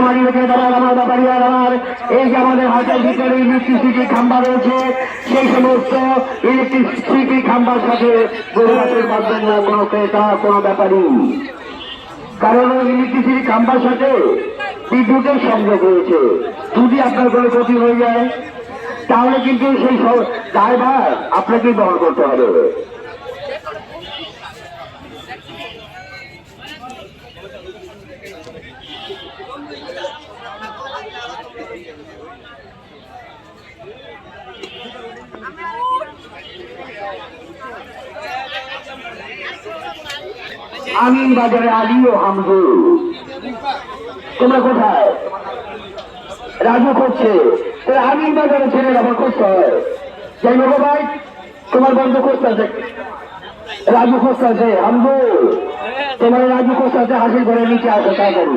আমার এই যে আমাদের ভিতরে ইলেকট্রিসিটি খাম্বা রয়েছে, সেই সমস্ত ইলেকট্রিসিটি খাম্বার সাথে কোনো ক্রেতা কোনো কারণ ইলেকট্রিসিটি খাম্বার সাথে বিদ্যুতের সংযোগ রয়েছে। যদি আপনার কোনো ক্ষতি হয়ে যায়, তাহলে কিন্তু সেই দায়ভার আপনাকেই বহন করতে হবে। আমিন বাজারে আলী ও হামদু তোমরা কোথায়? রাজু করছে। আমিন বাজারে ছেড়ে আমার করতে হয় যাই হোক ভাই, তোমার বন্ধ করতে আছে? রাজু করতে আছে? হামদু তোমার রাজু করতে আছে? হাসির ঘরে নিচে আসো, তাড়াতাড়ি।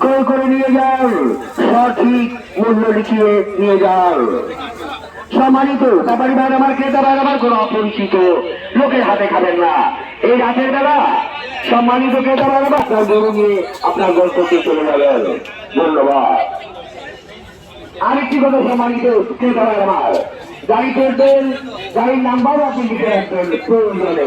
ক্রয় করে নিয়ে যান সঠিক মূল্য লিখিয়ে নিয়ে যান সম্মানিত ব্যাপারী ভাই আমার ক্রেতা ভাই আমার কোনো অপরিচিত লোকের হাতে খাবেন না। এই রাতের বেলা সম্মানিত ক্রেতা ভাই আমার আপনার গরু নিয়ে আপনার গন্তব্যে চলে যাবেন। ধন্যবাদ। আরেকটি কথা সম্মানিত ক্রেতা ভাই আমার। গাড়ি করবেন গাড়ির নাম্বারও আপনি লিখে রাখবেন প্রয়োজনে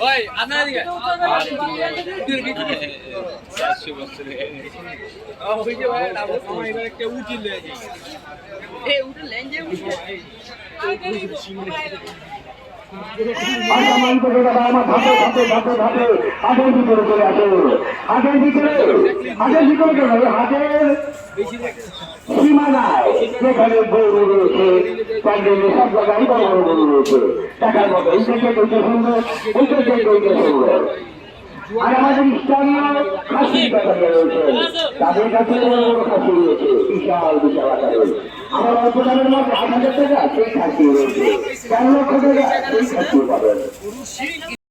ওই, আপনার দিকে ওই যে ভাইয়া আমার এবার একটা উঠিল এই উঠে লেঞ্জে উঠে সম্মানিত ক্রেতা ভাই হাটের ভিতরে চলে আসুন হাটের ভিতরে হাটের ভিতরে কেন হাটের সীমা যেখানে রয়েছে রয়েছে আর আমাদের রয়েছে তাদের কাছে রয়েছে বিশাল বিশাল আকারে আমার আট হাজার টাকা সেই খাসি রয়েছে লক্ষ টাকা সেই খাসি পাবেন